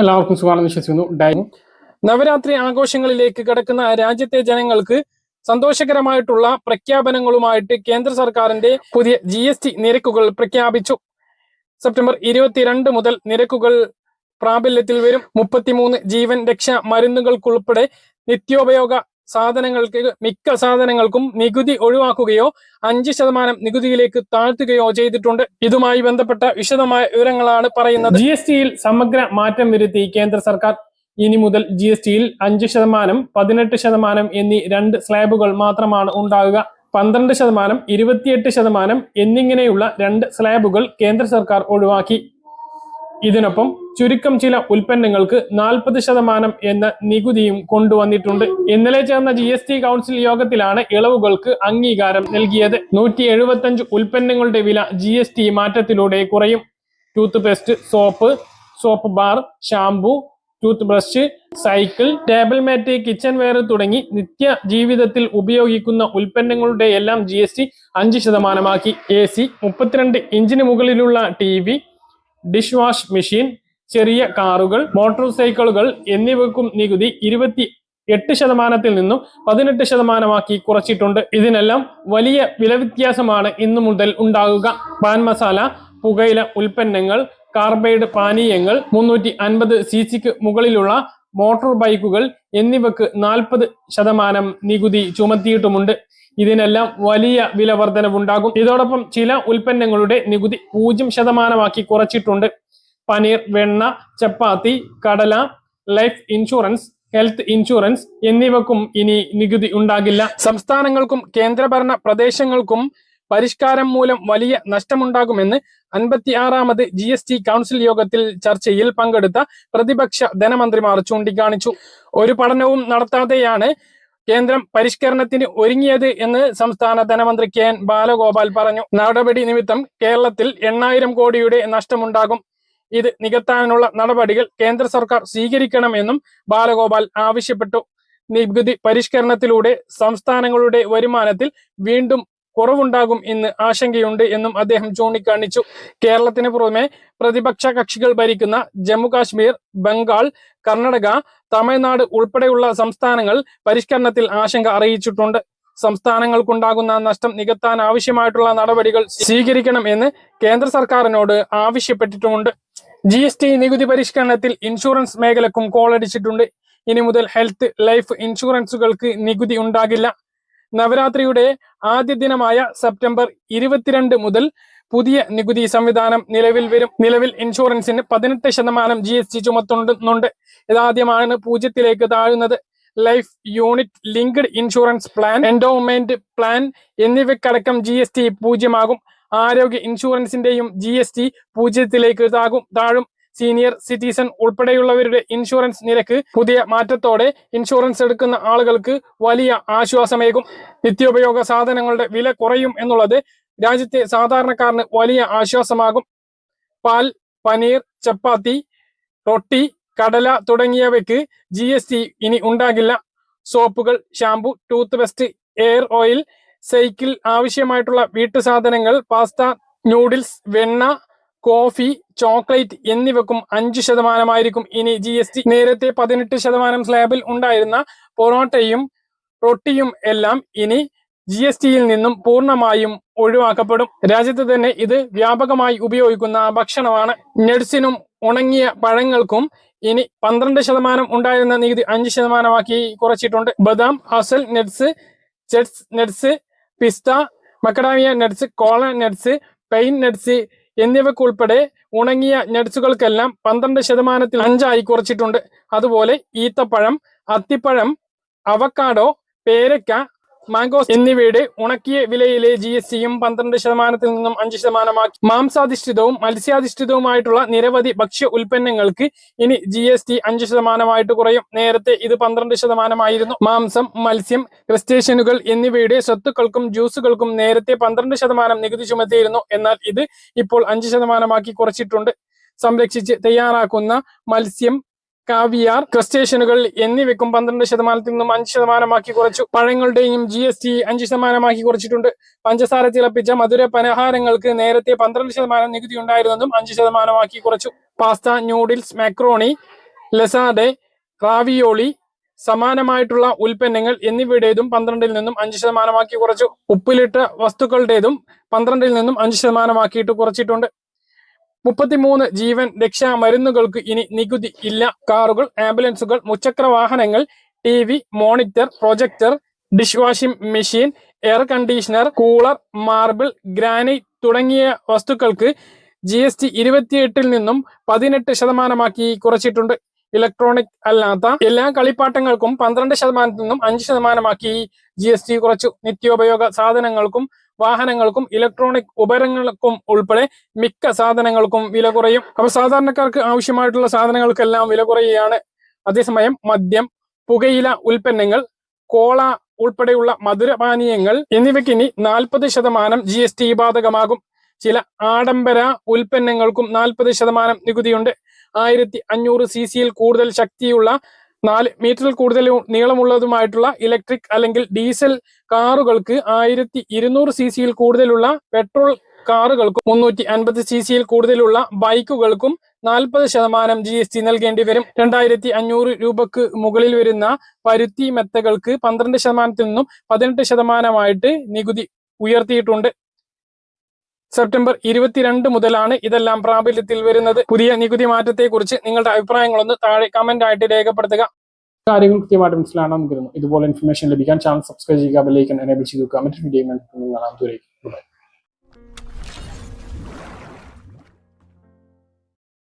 എല്ലാവർക്കും സുഖമാണെന്ന് വിശ്വസിക്കുന്നു. ഡൈ നവരാത്രി ആഘോഷങ്ങളിലേക്ക് കടക്കുന്ന രാജ്യത്തെ ജനങ്ങൾക്ക് സന്തോഷകരമായിട്ടുള്ള പ്രഖ്യാപനങ്ങളുമായിട്ട് കേന്ദ്ര സർക്കാരിന്റെ പുതിയ ജി എസ് ടി നിരക്കുകൾ പ്രഖ്യാപിച്ചു. സെപ്റ്റംബർ ഇരുപത്തിരണ്ട് മുതൽ നിരക്കുകൾ പ്രാബല്യത്തിൽ വരും. മുപ്പത്തിമൂന്ന് ജീവൻ രക്ഷാ മരുന്നുകൾക്കുൾപ്പെടെ നിത്യോപയോഗ സാധനങ്ങൾക്ക് മിക്ക സാധനങ്ങൾക്കും നികുതി ഒഴിവാക്കുകയോ അഞ്ച് ശതമാനം നികുതിയിലേക്ക് താഴ്ത്തുകയോ ചെയ്തിട്ടുണ്ട്. ഇതുമായി ബന്ധപ്പെട്ട വിശദമായ വിവരങ്ങളാണ് പറയുന്നത്. ജി എസ് ടിയിൽ സമഗ്ര മാറ്റം വരുത്തി കേന്ദ്ര സർക്കാർ. ഇനി മുതൽ ജി എസ് ടിയിൽ അഞ്ച് ശതമാനം പതിനെട്ട് ശതമാനം എന്നീ രണ്ട് സ്ലാബുകൾ മാത്രമാണ് ഉണ്ടാകുക പന്ത്രണ്ട് ശതമാനം ഇരുപത്തിയെട്ട് ശതമാനം എന്നിങ്ങനെയുള്ള രണ്ട് സ്ലാബുകൾ കേന്ദ്ര സർക്കാർ ഒഴിവാക്കി. ഇതിനൊപ്പം ചുരുക്കം ചില ഉൽപ്പന്നങ്ങൾക്ക് നാൽപ്പത് ശതമാനം എന്ന നികുതിയും കൊണ്ടുവന്നിട്ടുണ്ട്. ഇന്നലെ ചേർന്ന ജി എസ് ടി കൗൺസിൽ യോഗത്തിലാണ് ഇളവുകൾക്ക് അംഗീകാരം നൽകിയത്. നൂറ്റി എഴുപത്തഞ്ച് ഉൽപ്പന്നങ്ങളുടെ വില ജി എസ് ടി മാറ്റത്തിലൂടെ കുറയും. Toothpaste soap soap bar shampoo toothbrush cycle table mat kitchenware തുടങ്ങി നിത്യ ജീവിതത്തിൽ ഉപയോഗിക്കുന്ന ഉൽപ്പന്നങ്ങളുടെ എല്ലാം ജി എസ് ടി അഞ്ച് ശതമാനമാക്കി. എ സി മുപ്പത്തിരണ്ട് ഇഞ്ചിന് മുകളിലുള്ള T V dish wash machine ചെറിയ കാറുകൾ മോട്ടോർ സൈക്കിളുകൾ എന്നിവയ്ക്കും നികുതി ഇരുപത്തി എട്ട് ശതമാനത്തിൽ നിന്നും പതിനെട്ട് ശതമാനമാക്കി കുറച്ചിട്ടുണ്ട്. ഇതിനെല്ലാം വലിയ വില വ്യത്യാസമാണ് ഇന്നു മുതൽ ഉണ്ടാകുക. പാൻ മസാല പുകയില ഉൽപ്പന്നങ്ങൾ കാർബൈഡ് പാനീയങ്ങൾ മുന്നൂറ്റി അൻപത് സി സിക്ക് മുകളിലുള്ള മോട്ടോർ ബൈക്കുകൾ എന്നിവക്ക് നാൽപ്പത് ശതമാനം നികുതി ചുമത്തിയിട്ടുമുണ്ട്. ഇതിനെല്ലാം വലിയ വില വർധനവുണ്ടാകും ഇതോടൊപ്പം ചില ഉൽപ്പന്നങ്ങളുടെ നികുതി പൂജ്യം ശതമാനമാക്കി കുറച്ചിട്ടുണ്ട്. പനീർ വെണ്ണ ചപ്പാത്തി കടല ലൈഫ് ഇൻഷുറൻസ് ഹെൽത്ത് ഇൻഷുറൻസ് എന്നിവക്കും ഇനി നികുതി ഉണ്ടാകില്ല. സംസ്ഥാനങ്ങൾക്കും കേന്ദ്രഭരണ പ്രദേശങ്ങൾക്കും പരിഷ്കാരം മൂലം വലിയ നഷ്ടമുണ്ടാകുമെന്ന് അൻപത്തി ആറാമത് ജി എസ് ടി കൗൺസിൽ യോഗത്തിൽ ചർച്ചയിൽ പങ്കെടുത്ത പ്രതിപക്ഷ ധനമന്ത്രിമാർ ചൂണ്ടിക്കാണിച്ചു. ഒരു പഠനവും നടത്താതെയാണ് കേന്ദ്രം പരിഷ്കരണത്തിന് ഒരുങ്ങിയത് എന്ന് സംസ്ഥാന ധനമന്ത്രി കെ എൻ ബാലഗോപാൽ പറഞ്ഞു. നടപടി നിമിത്തം കേരളത്തിൽ എണ്ണായിരം കോടിയുടെ നഷ്ടമുണ്ടാകും. ഇത് നികത്താനുള്ള നടപടികൾ കേന്ദ്ര സർക്കാർ സ്വീകരിക്കണമെന്നും ബാലഗോപാൽ ആവശ്യപ്പെട്ടു. നികുതി പരിഷ്കരണത്തിലൂടെ സംസ്ഥാനങ്ങളുടെ വരുമാനത്തിൽ വീണ്ടും കുറവുണ്ടാകും എന്ന് ആശങ്കയുണ്ട് എന്നും അദ്ദേഹം ചൂണ്ടിക്കാണിച്ചു. കേരളത്തിന് പുറമെ പ്രതിപക്ഷ കക്ഷികൾ ഭരിക്കുന്ന ജമ്മു കാശ്മീർ ബംഗാൾ കർണാടക തമിഴ്നാട് ഉൾപ്പെടെയുള്ള സംസ്ഥാനങ്ങൾ പരിഷ്കരണത്തിൽ ആശങ്ക അറിയിച്ചിട്ടുണ്ട്. സംസ്ഥാനങ്ങൾക്കുണ്ടാകുന്ന നഷ്ടം നികത്താൻ ആവശ്യമായിട്ടുള്ള നടപടികൾ സ്വീകരിക്കണം എന്ന് കേന്ദ്ര സർക്കാരിനോട് ആവശ്യപ്പെട്ടിട്ടുമുണ്ട്. ജി എസ് ടി നികുതി പരിഷ്കരണത്തിൽ ഇൻഷുറൻസ് മേഖലക്കും കോളടിച്ചിട്ടുണ്ട് ഇനി മുതൽ ഹെൽത്ത് ലൈഫ് ഇൻഷുറൻസുകൾക്ക് നികുതി ഉണ്ടാകില്ല. നവരാത്രിയുടെ ആദ്യ ദിനമായ സെപ്റ്റംബർ ഇരുപത്തിരണ്ട് മുതൽ പുതിയ നികുതി സംവിധാനം നിലവിൽ വരും. നിലവിൽ ഇൻഷുറൻസിന് പതിനെട്ട് ശതമാനം ജി എസ് ടി ചുമത്തുന്നുണ്ട്. ഇതാദ്യമാണ് പൂജ്യത്തിലേക്ക് താഴുന്നത്. Life unit linked insurance plan endowment plan എന്നിവയ്ക്കടക്കം G S T പൂജ്യമാകും. ആരോഗ്യ ഇൻഷുറൻസിന്റെയും ജി എസ് ടി പൂജ്യത്തിലേക്ക് താകും താഴും. സീനിയർ സിറ്റിസൺ ഉൾപ്പെടെയുള്ളവരുടെ ഇൻഷുറൻസ് നിരക്ക് പുതിയ മാറ്റത്തോടെ ഇൻഷുറൻസ് എടുക്കുന്ന ആളുകൾക്ക് വലിയ ആശ്വാസമേകും. നിത്യോപയോഗ സാധനങ്ങളുടെ വില കുറയും എന്നുള്ളത് രാജ്യത്തെ സാധാരണക്കാരന് വലിയ ആശ്വാസമാകും. പാൽ പനീർ ചപ്പാത്തി റൊട്ടി കടല തുടങ്ങിയവയ്ക്ക് ജി ഇനി ഉണ്ടാകില്ല. സോപ്പുകൾ shampoo toothpaste hair oil cycle ആവശ്യമായിട്ടുള്ള വീട്ടു സാധനങ്ങൾ പാസ്ത നൂഡിൽസ് വെണ്ണ കോഫി ചോക്ലേറ്റ് എന്നിവക്കും അഞ്ച് ശതമാനമായിരിക്കും. ഇനി ജി എസ് ടി നേരത്തെ പതിനെട്ട് ശതമാനം സ്ലാബിൽ ഉണ്ടായിരുന്ന പൊറോട്ടയും റൊട്ടിയും എല്ലാം ഇനി ജി എസ് ടിയിൽ നിന്നും പൂർണമായും ഒഴിവാക്കപ്പെടും. രാജ്യത്ത് തന്നെ ഇത് വ്യാപകമായി ഉപയോഗിക്കുന്ന ഭക്ഷണമാണ്. നെഡ്സിനും ഉണങ്ങിയ പഴങ്ങൾക്കും ഇനി പന്ത്രണ്ട് ശതമാനം ഉണ്ടായിരുന്ന നികുതി അഞ്ച് ശതമാനമാക്കി കുറച്ചിട്ടുണ്ട്. ബദാം ഹസൽ നട്സ് ചെറ്റ്സ് നട്സ് പിസ്ത macadamia nuts kola nuts pine nuts എന്നിവയ്ക്കുൾപ്പെടെ ഉണങ്ങിയ നട്സുകൾക്കെല്ലാം പന്ത്രണ്ട് ശതമാനത്തിൽ അഞ്ചായി കുറച്ചിട്ടുണ്ട്. അതുപോലെ ഈത്തപ്പഴം അത്തിപ്പഴം അവക്കാഡോ പേരയ്ക്ക മാംഗോസ് എന്നിവയുടെ ഉണക്കിയ വിലയിലെ ജി എസ് ടിയും പന്ത്രണ്ട് ശതമാനത്തിൽ നിന്നും അഞ്ച് ശതമാനമാക്കി. മാംസാധിഷ്ഠിതവും മത്സ്യാധിഷ്ഠിതവുമായിട്ടുള്ള നിരവധി ഭക്ഷ്യ ഉൽപ്പന്നങ്ങൾക്ക് ഇനി ജി എസ് ടി അഞ്ച് ശതമാനമായിട്ട് കുറയും. നേരത്തെ ഇത് പന്ത്രണ്ട് ശതമാനമായിരുന്നു. മാംസം മത്സ്യം ക്രസ്റ്റേഷ്യനുകൾ എന്നിവയുടെ സ്വത്തുക്കൾക്കും ജ്യൂസുകൾക്കും നേരത്തെ പന്ത്രണ്ട് ശതമാനം നികുതി ചുമത്തിയിരുന്നു. എന്നാൽ ഇത് ഇപ്പോൾ അഞ്ച് ശതമാനമാക്കി കുറച്ചിട്ടുണ്ട്. സംരക്ഷിച്ച് തയ്യാറാക്കുന്ന മത്സ്യം കാവിയാർ ക്രസ്റ്റേഷനുകൾ എന്നിവയ്ക്കും പന്ത്രണ്ട് ശതമാനത്തിൽ നിന്നും അഞ്ച് ശതമാനമാക്കി കുറച്ചു. പഴങ്ങളുടെയും ജി എസ് ടി അഞ്ച് ശതമാനമാക്കി കുറച്ചിട്ടുണ്ട്. പഞ്ചസാര തിളപ്പിച്ച മധുര പലഹാരങ്ങൾക്ക് നേരത്തെ പന്ത്രണ്ട് ശതമാനം നികുതി ഉണ്ടായിരുന്നതും അഞ്ച് ശതമാനമാക്കി കുറച്ചു. Pasta noodles macaroni lasagne ravioli സമാനമായിട്ടുള്ള ഉൽപ്പന്നങ്ങൾ എന്നിവയുടേതും പന്ത്രണ്ടിൽ നിന്നും അഞ്ച് ശതമാനമാക്കി കുറച്ചു. ഉപ്പിലിട്ട വസ്തുക്കളുടേതും പന്ത്രണ്ടിൽ നിന്നും അഞ്ച് ശതമാനമാക്കിയിട്ട് കുറച്ചിട്ടുണ്ട്. മുപ്പത്തിമൂന്ന് ജീവൻ രക്ഷാ മരുന്നുകൾക്ക് ഇനി നികുതി ഇല്ല. കാറുകൾ ആംബുലൻസുകൾ മുച്ചക്ര വാഹനങ്ങൾ T V monitor projector dish washing machine air conditioner cooler marble granite തുടങ്ങിയ വസ്തുക്കൾക്ക് ജി എസ് ടി ഇരുപത്തിയെട്ടിൽ നിന്നും പതിനെട്ട് ശതമാനമാക്കി കുറച്ചിട്ടുണ്ട്. ഇലക്ട്രോണിക് അല്ലാത്ത എല്ലാ കളിപ്പാട്ടങ്ങൾക്കും പന്ത്രണ്ട് ശതമാനത്തിൽ നിന്നും അഞ്ച് ശതമാനമാക്കി ജി എസ് ടി കുറച്ചു. നിത്യോപയോഗ സാധനങ്ങൾക്കും വാഹനങ്ങൾക്കും ഇലക്ട്രോണിക് ഉപകരണങ്ങൾക്കും ഉൾപ്പെടെ മിക്ക സാധനങ്ങൾക്കും വില കുറയും. അപ്പൊ സാധാരണക്കാർക്ക് ആവശ്യമായിട്ടുള്ള സാധനങ്ങൾക്കെല്ലാം വില കുറയുകയാണ്. അതേസമയം മദ്യം പുകയില ഉൽപ്പന്നങ്ങൾ കോള ഉൾപ്പെടെയുള്ള മധുരപാനീയങ്ങൾ എന്നിവയ്ക്ക് ഇനി നാൽപ്പത് ശതമാനം ജി എസ് ടി ബാധകമാകും. ചില ആഡംബര ഉൽപ്പന്നങ്ങൾക്കും നാൽപ്പത് ശതമാനം നികുതിയുണ്ട്. ആയിരത്തി അഞ്ഞൂറ് സി സിയിൽ കൂടുതൽ ശക്തിയുള്ള നാല് മീറ്ററിൽ കൂടുതൽ നീളമുള്ളതുമായിട്ടുള്ള ഇലക്ട്രിക് അല്ലെങ്കിൽ ഡീസൽ കാറുകൾക്ക് ആയിരത്തി ഇരുന്നൂറ് സി സിയിൽ കൂടുതലുള്ള പെട്രോൾ കാറുകൾക്കും മുന്നൂറ്റി അൻപത് സി സിയിൽ കൂടുതലുള്ള ബൈക്കുകൾക്കും നാൽപ്പത് ശതമാനം ജി എസ് ടി നൽകേണ്ടി വരും. രണ്ടായിരത്തി അഞ്ഞൂറ് രൂപക്ക് മുകളിൽ വരുന്ന പരുത്തി മെത്തകൾക്ക് പന്ത്രണ്ട് ശതമാനത്തിൽ നിന്നും പതിനെട്ട് ശതമാനമായിട്ട് നികുതി ഉയർത്തിയിട്ടുണ്ട്. സെപ്റ്റംബർ ഇരുപത്തിരണ്ട് മുതലാണ് ഇതെല്ലാം പ്രാബല്യത്തിൽ വരുന്നത്. പുതിയ നികുതി മാറ്റത്തെക്കുറിച്ച് നിങ്ങളുടെ അഭിപ്രായങ്ങളൊന്ന് താഴെ കമന്റ് ആയിട്ട് രേഖപ്പെടുത്തുക. കാര്യങ്ങൾ കൃത്യമായിട്ട് മനസ്സിലാണെന്ന് ഇതുപോലെ ഇൻഫർമേഷൻ ലഭിക്കാൻ ചാനൽ സബ്സ്ക്രൈബ് ചെയ്യുക ബെല്ലൈക്കൻ എനേബിൾ ചെയ്തു കമന്റ് വീഡിയോ കാണാൻ ദൂരേക്ക്